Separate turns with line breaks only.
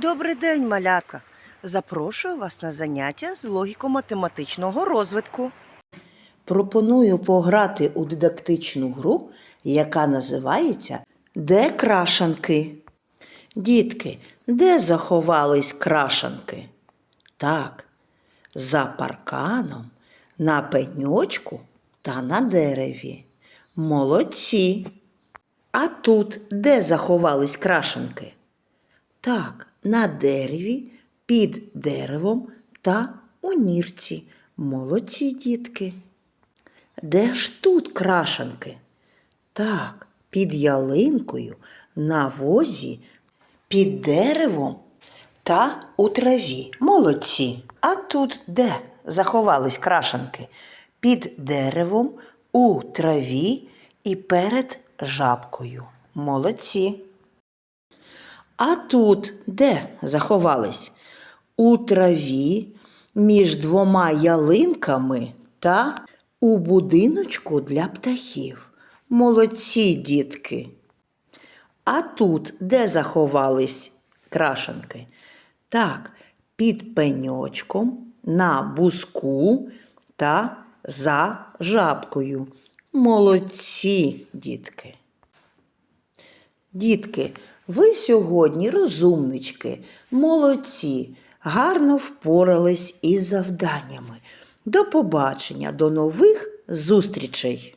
Добрий день, малятка. Запрошую вас на заняття з логіко-математичного розвитку. Пропоную пограти у дидактичну гру, яка називається Де крашанки? Дітки, де заховались крашанки? Так, за парканом, на пеньочку та на дереві. Молодці. А тут де заховались крашенки? Так, на дереві, під деревом та у нірці. Молодці дітки. Де ж тут крашенки? Так, під ялинкою, на возі, під деревом та у траві. Молодці. А тут де заховались крашенки? Під деревом, у траві і перед жабкою. Молодці. А тут де заховались? У траві, між двома ялинками та у будиночку для птахів. Молодці, дітки. А тут де заховались крашенки? Так, під пеньочком, на буску та за жабкою. Молодці, дітки. Дітки, ви сьогодні розумнички, молодці, гарно впорались із завданнями. До побачення, до нових зустрічей!